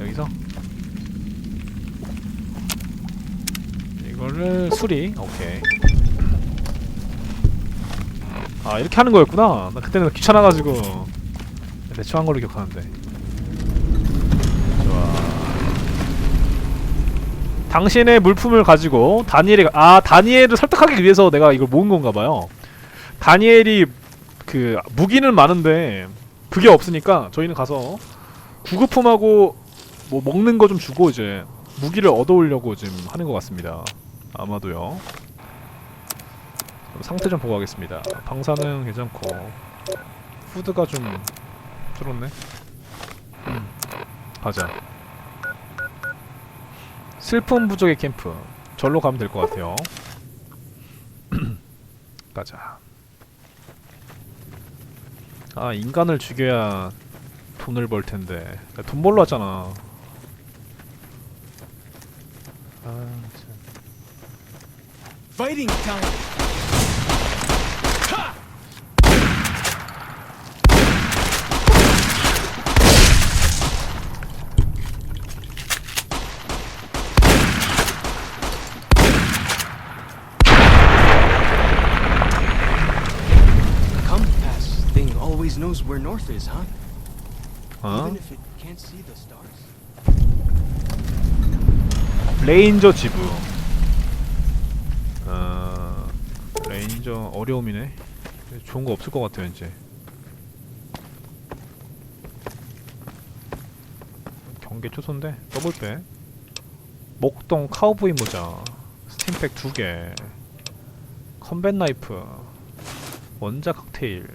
여기서. 이거를 수리. 오케이. 아 이렇게 하는 거였구나. 나 그때는 귀찮아가지고. 대충 한 걸로 기억하는데. 좋아. 당신의 물품을 가지고 다니엘이 아 다니엘을 설득하기 위해서 내가 이걸 모은 건가 봐요. 다니엘이 그 무기는 많은데 그게 없으니까 저희는 가서 구급품하고 뭐 먹는 거 좀 주고 이제 무기를 얻어오려고 지금 하는 것 같습니다. 아마도요. 상태 좀 보고 가겠습니다. 방사능 괜찮고 후드가 좀 줄었네. 음, 가자. 슬픔 부족의 캠프. 절로 가면 될 것 같아요. 가자. 아 인간을 죽여야 돈을 벌 텐데 야, 돈 벌러 왔잖아. Fighting time! Compass thing always knows where north is, huh? 어? Even if it can't see the stars. 레인저 지부. 아 레인저 어려움이네. 좋은 거 없을 것 같아요 이제. 경계 초소인데 더블 백. 목동 카우보이 모자. 스팀팩 두 개. 컴뱃 나이프. 원자 칵테일.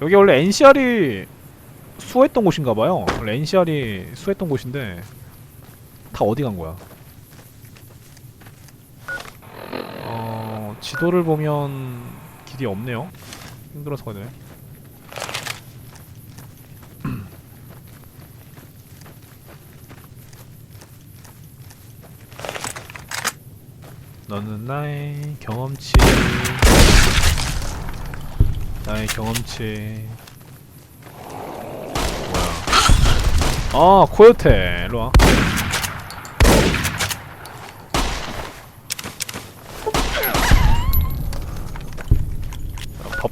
여기 원래 NCR이 수했던 곳인가봐요. 원래 NCR이 수했던 곳인데 다 어디 간 거야? 어, 지도를 보면 길이 없네요. 힘들어서 그래. 너는 나의 경험치. 나의 경험치. 뭐야? 아, 코요테. 일로 와.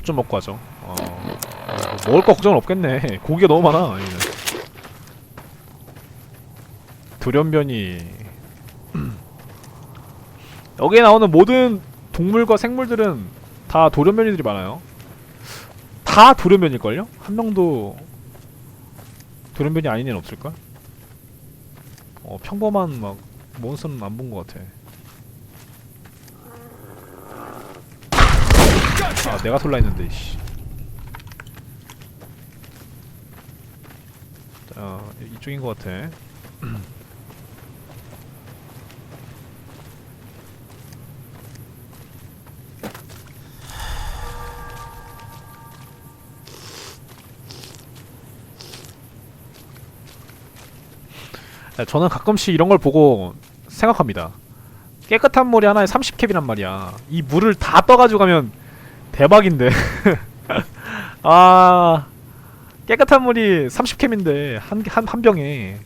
좀 먹고 하죠. 어, 뭐 먹을 거 걱정은 없겠네. 고기가 너무 많아. 여기는. 돌연변이. 여기에 나오는 모든 동물과 생물들은 다 돌연변이들이 많아요. 다 돌연변일걸요? 한 명도 돌연변이 아닌 애는 없을걸? 어, 평범한 막 몬스터는 안 본 것 같아. 아 내가 솔라 했는데 씨. 자 이- 이쪽인 것 같아. 야, 저는 가끔씩 이런 걸 보고 생각합니다. 깨끗한 물이 하나에 30캡이란 말이야. 이 물을 다 떠가지고 가면 대박인데. 아 깨끗한 물이 30캠인데 한, 한, 한 병에.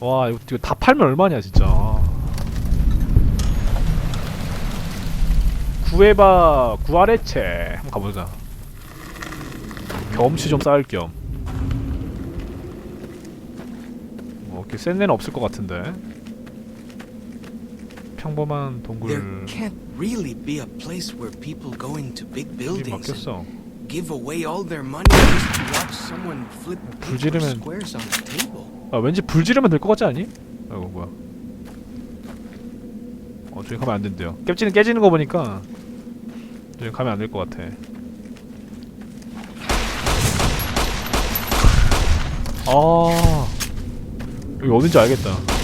와 이거, 이거 다 팔면 얼마냐 진짜. 구해봐 구아레체. 한번 가보자. 경험치 좀 쌓을 겸. 뭐, 이렇게 센 데는 없을 것 같은데 평범한 동굴 There can't really be a place where people go into big 이 buildings and 막혔어 give away all their money just to watch someone flip 불 paper 지르면- squares on a table. 아 왠지 불 지르면 될 것 같지 않니? 아이고 뭐야 어 저기 가면 안 된대요 깨지는 깨지는 거 보니까 저기 가면 안 될 것 같아 아 여기 어딘지 알겠다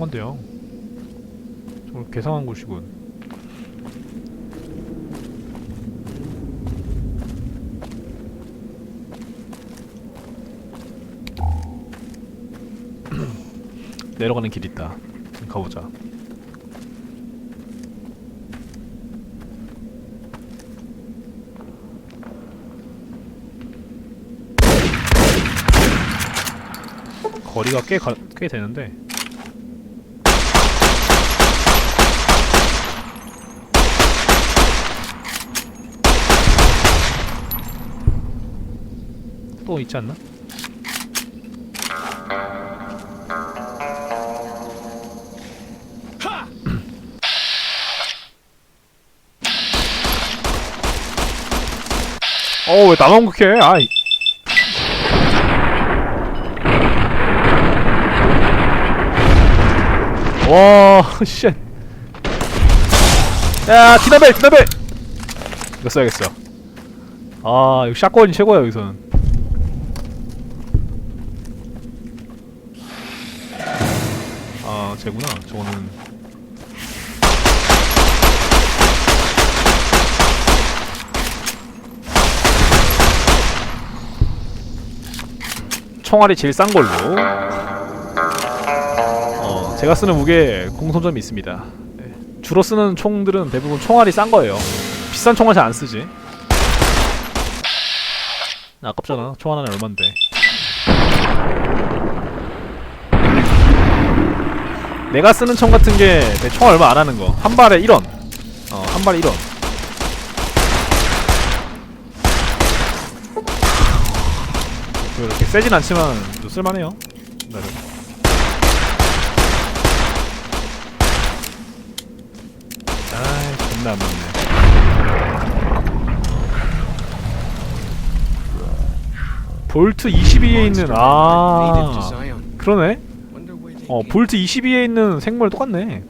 어 이상한데요. 정말 괴상한 곳이군. 내려가는 길 있다. 가보자. 거리가 꽤, 가, 꽤 되는데 또 있지 않나? 어왜 나만 극해? 아이. 와, 쉣. 야, 디나벨, 디나벨. 이거 써야겠어. 아, 이거 샷건이 최고야 여기서는. 아, 쟤구나. 저거는. 총알이 제일 싼 걸로. 어, 제가 쓰는 무게 공통점이 있습니다. 네. 주로 쓰는 총들은 대부분 총알이 싼 거예요. 비싼 총알 잘 안 쓰지. 아깝잖아. 총 하나는 얼만데. 내가 쓰는 총 같은 게내총 얼마 안 하는 거. 한 발에 1원. 어, 한 발에 1원. 이렇게 세진 않지만 또 쓸만해요. 나름. 아이 존나 안 맞네. 볼트 22에 있는 아. 그러네. 어 볼트 22에 있는 생물 똑같네.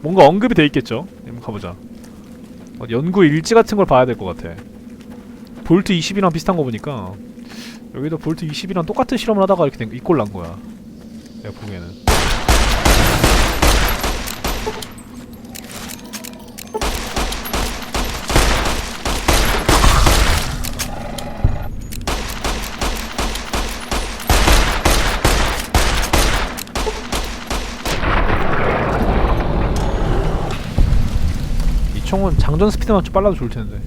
뭔가 언급이 돼 있겠죠. 한번 가보자. 어, 연구 일지 같은 걸 봐야 될 것 같아. 볼트 20이랑 비슷한 거 보니까 여기도 볼트 20이랑 똑같은 실험을 하다가 이렇게 된 이꼴 난 거야. 내가 보기에는. 총은 장전 스피드만 좀 빨라도 좋을 텐데.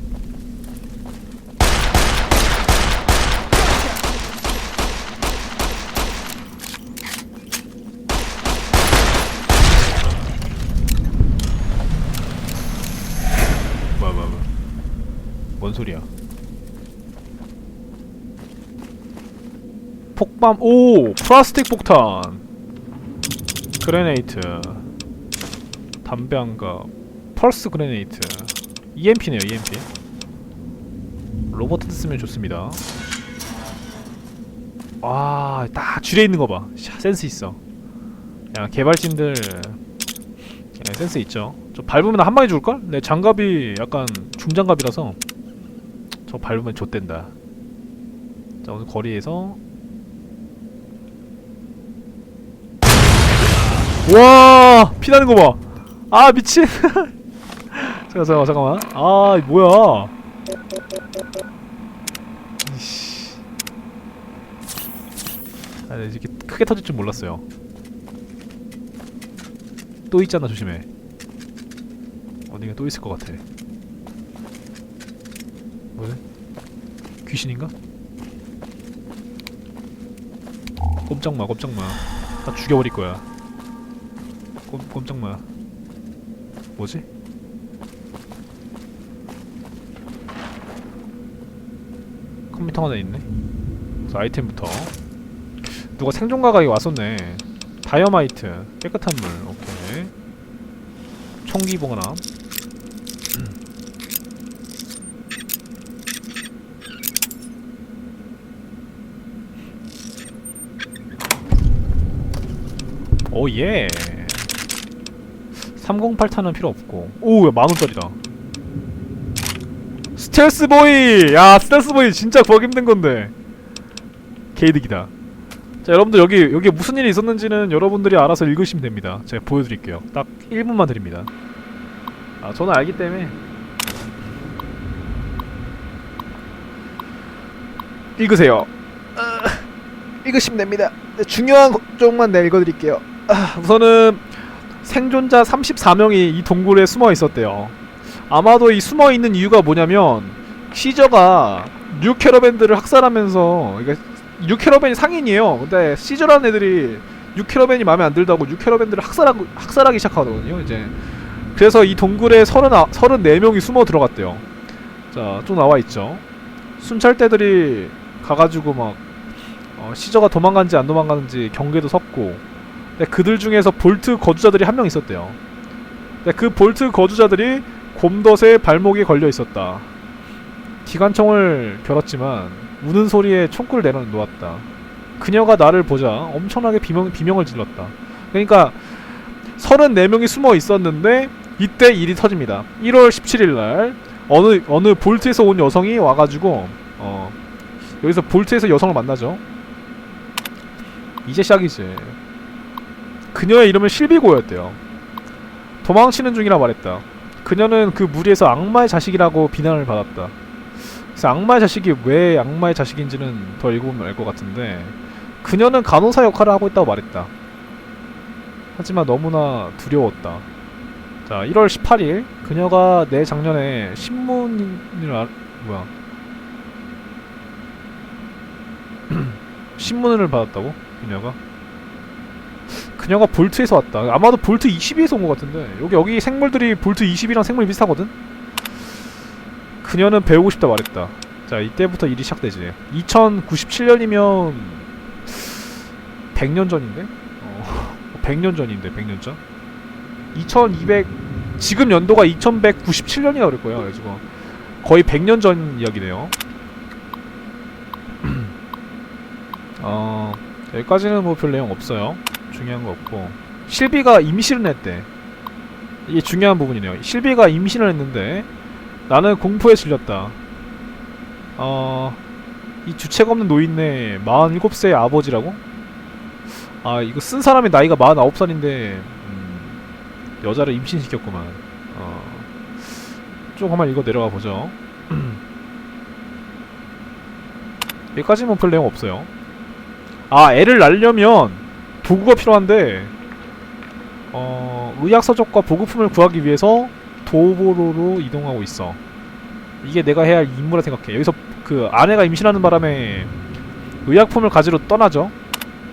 뭐야 뭐야 뭐야. 뭔 소리야? 폭밤 오 플라스틱 폭탄 그레네이트 담배 한갑 펄스 그레네이트. EMP네요 EMP 로버트 쓰면 좋습니다. 와딱 줄에 있는 거봐. 센스 있어. 야 개발진들. 야, 센스 있죠? 저 밟으면 한 방에 죽을걸? 내 장갑이 약간 중장갑이라서 저 밟으면 좆된다. 자 오늘 거리에서. 와 피나는 거봐. 아 미친 잠깐 잠깐 잠깐만. 아 뭐야? 이씨. 아 네, 이렇게 크게 터질 줄 몰랐어요. 또 있잖아 조심해. 어디가 또 있을 것 같아. 뭐지? 귀신인가? 꼼짝마 꼼짝마. 다 죽여버릴 거야. 꼼, 꼼짝마. 뭐지? 컴퓨터 하나 있네? 그래서 아이템부터. 누가 생존 가각이 왔었네. 다이어마이트 깨끗한 물 오케이. 총기 보거나 오예. 308탄은 필요 없고. 오야 만원짜리다 스텔스 보이. 야 스텔스 보이 진짜 구하기 힘든 건데. 개이득이다. 자 여러분들 여기 여기 무슨 일이 있었는지는 여러분들이 알아서 읽으시면 됩니다. 제가 보여드릴게요. 딱 1분만 드립니다. 아 저는 알기 때문에. 읽으세요. 읽으시면 됩니다. 네, 중요한 쪽만 내 읽어드릴게요. 아, 우선은 생존자 34명이 이 동굴에 숨어 있었대요. 아마도 이 숨어 있는 이유가 뭐냐면 시저가 뉴 캐러밴드를 학살하면서 그러니까 뉴 캐러밴이 상인이에요. 근데 시저라는 애들이 뉴 캐러밴이 마음에 안 들다고 뉴 캐러밴드를 학살하고 학살하기 시작하거든요. 이제 그래서 이 동굴에 30, 34명이 숨어 들어갔대요. 자, 쭉 나와 있죠. 순찰대들이 가가지고 막 어, 시저가 도망간지 안 도망가는지 경계도 섰고 근데 그들 중에서 볼트 거주자들이 한 명 있었대요. 근데 그 볼트 거주자들이 곰덫의 발목에 걸려 있었다. 기관총을 겨뤘지만 우는 소리에 총구를 내려놓았다. 그녀가 나를 보자 엄청나게 비명, 비명을 질렀다. 그러니까 34명이 숨어 있었는데 이때 일이 터집니다. 1월 17일 날 어느 어느 볼트에서 온 여성이 와가지고 어 여기서 볼트에서 여성을 만나죠. 이제 시작이지. 그녀의 이름은 실비고였대요. 도망치는 중이라 말했다. 그녀는 그 무리에서 악마의 자식이라고 비난을 받았다. 그래서 악마의 자식이 왜 악마의 자식인지는 더 읽어보면 알 것 같은데 그녀는 간호사 역할을 하고 있다고 말했다. 하지만 너무나 두려웠다. 자, 1월 18일 그녀가 내 작년에 신문을 아, 뭐야? 신문을 받았다고? 그녀가? 그녀가 볼트에서 왔다. 아마도 볼트 22에서 온 것 같은데 여기 여기 생물들이 볼트 20이랑 생물이 비슷하거든. 그녀는 배우고 싶다 말했다. 자, 이때부터 일이 시작되지. 2097년이면 100년 전인데? 어, 100년 전인데 100년 전? 2200 지금 연도가 2197년이라 그럴 거예요. 그래가지고 거의 100년 전 이야기네요. 어 여기까지는 뭐 별 내용 없어요. 중요한 거 없고 실비가 임신을 했대. 이게 중요한 부분이네요. 실비가 임신을 했는데 나는 공포에 질렸다. 어, 이 주책 없는 노인네 47세의 아버지라고? 아, 이거 쓴 사람의 나이가 49살인데, 음, 여자를 임신시켰구만. 어, 조금만 이거 내려가 보죠. 여기까지 뭐별 내용 없어요. 아, 애를 낳으려면 도구가 필요한데, 어, 의학 서적과 보급품을 구하기 위해서 도보로로 이동하고 있어. 이게 내가 해야 할 임무라 생각해. 여기서 그 아내가 임신하는 바람에 의약품을 가지러 떠나죠.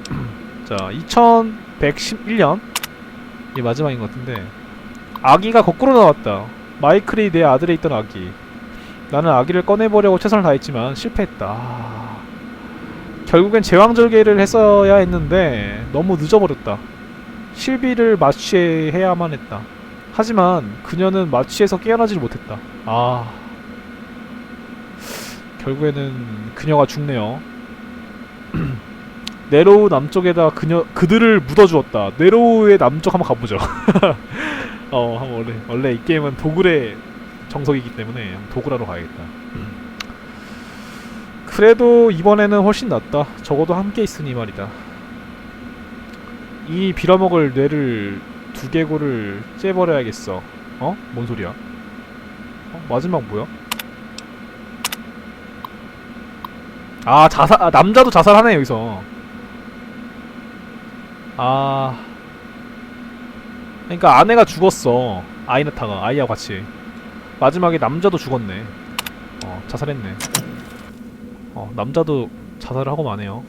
자, 2111년 이 마지막인 것 같은데 아기가 거꾸로 나왔다. 마이클이 내 아들에 있던 아기. 나는 아기를 꺼내보려고 최선을 다했지만 실패했다. 아, 결국엔 제왕절개를 했어야 했는데 너무 늦어버렸다. 실비를 마취해야만 했다. 하지만 그녀는 마취에서 깨어나질 못했다. 아 결국에는 그녀가 죽네요. 네로우 남쪽에다 그녀 그들을 묻어주었다. 네로우의 남쪽 한번 가보죠. 어, 한번 원래 원래 이 게임은 도굴의 정석이기 때문에 도굴하러 가야겠다. 그래도 이번에는 훨씬 낫다. 적어도 함께 있으니 말이다. 이 빌어먹을 뇌를 두 개골을 째버려야겠어. 어? 뭔 소리야? 어? 마지막 뭐야? 아 자살 아, 남자도 자살하네 여기서. 아 그러니까 아내가 죽었어 아이나타가 아이하고 같이 마지막에 남자도 죽었네. 어 자살했네. 어 남자도 자살을 하고 마네요.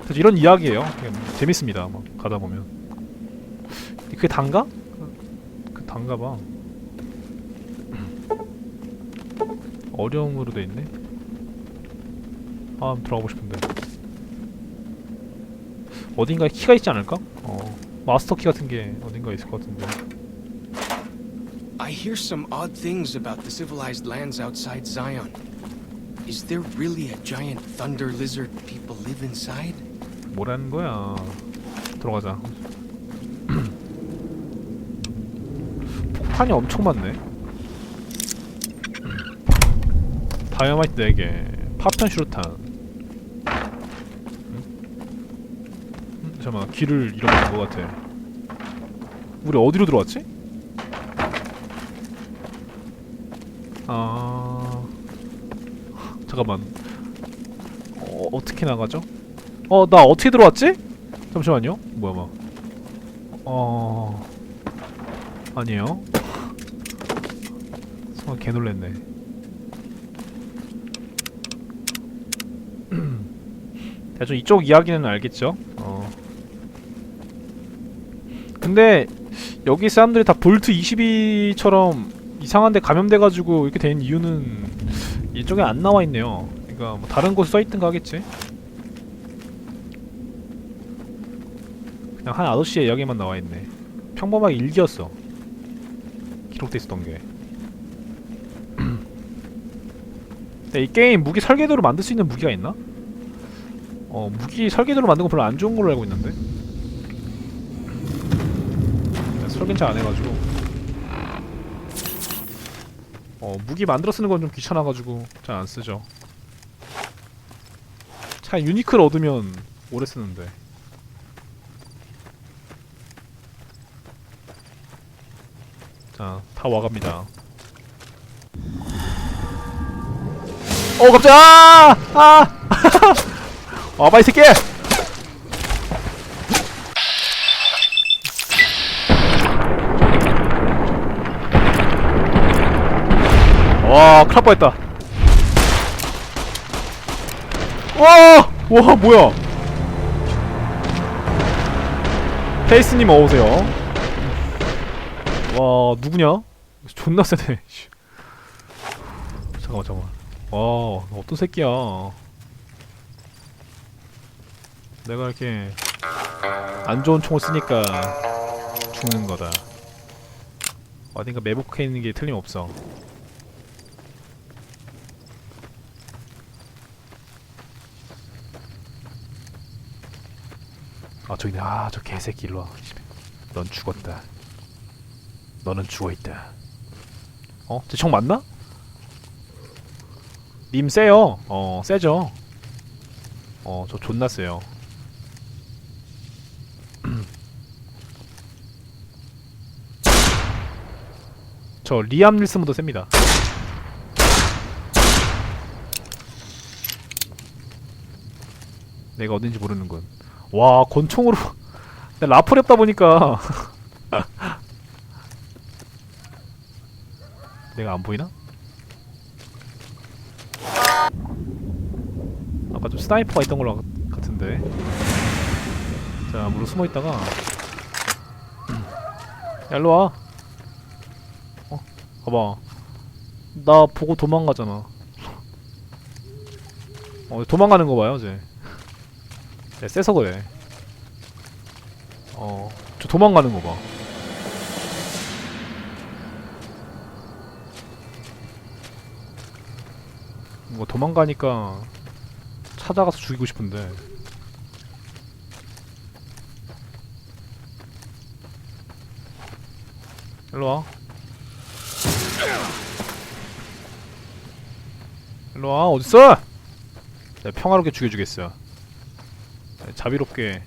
그래서 이런 이야기예요. 재밌습니다. 막 가다 보면. 그게 단가? 그 단가 봐. 어려움으로 돼 있네. 아, 들어가고 싶은데. 어딘가에 키가 있지 않을까? 어, 마스터 키 같은 게 어딘가에 있을 것 같은데. I hear some odd things about the civilized lands outside Zion. Is there really a giant thunder lizard people live inside? 뭐라는 거야? 들어가자. 폭탄이 엄청 많네. 다이아마이트 4개, 파편 슈루탄. 잠깐만, 길을 잃어버린 것 같아. 우리 어디로 들어왔지? 아... 잠깐만. 어, 어떻게 나가죠? 어, 나 어떻게 들어왔지? 잠시만요. 뭐야, 막. 어. 아니에요. 순간 개 놀랬네. 대충 이쪽 이야기는 알겠죠? 어. 근데 여기 사람들이 다 볼트 22처럼 이상한데 감염돼가지고 이렇게 된 이유는 이쪽에 안 나와 있네요. 그러니까 뭐 다른 곳에 써 있든가 하겠지. 그냥 한 아저씨의 이야기만 나와 있네. 평범하게 일기였어. 기록돼 있었던 게. 이 게임 무기 설계도로 만들 수 있는 무기가 있나? 어 무기 설계도로 만든 거 별로 안 좋은 걸로 알고 있는데. 설계는 잘 안 해가지고. 어 무기 만들어 쓰는 건 좀 귀찮아가지고 잘 안 쓰죠. 차 유니크를 얻으면 오래 쓰는데. 자, 다 와갑니다. 어, 깜짝아! 아! 아! 와봐, 이 새끼! 와, 큰일 날 뻔했다. 와! 와, 뭐야! 페이스님 어오세요. 와 누구냐? 존나 세네. 씨. 잠깐만 잠깐만. 와 어떤 새끼야? 내가 이렇게 안 좋은 총을 쓰니까 죽는 거다. 어딘가 매복해 있는 게 틀림없어. 아 저기네. 아저 개새끼 일로 와. 넌 죽었다. 너는 죽어있다. 어? 제 총 맞나? 님 세요. 어, 세죠. 어, 저 존나 세요. 저 리암 닐슨보다 셉니다. 내가 어딘지 모르는군. 와, 권총으로 라플 했다 보니까 내가 안 보이나? 아까 좀 스나이퍼가 있던 걸로 같- 같은데. 자, 물로 숨어 있다가. 야, 일로 와. 어, 봐봐. 나 보고 도망가잖아. 어, 도망가는 거 봐요, 쟤. 야, 세서 그래. 어, 저 도망가는 거 봐. 뭐 도망가니까 찾아가서 죽이고 싶은데 일로와 일로와 어딨어? 내가 평화롭게 죽여주겠어 자비롭게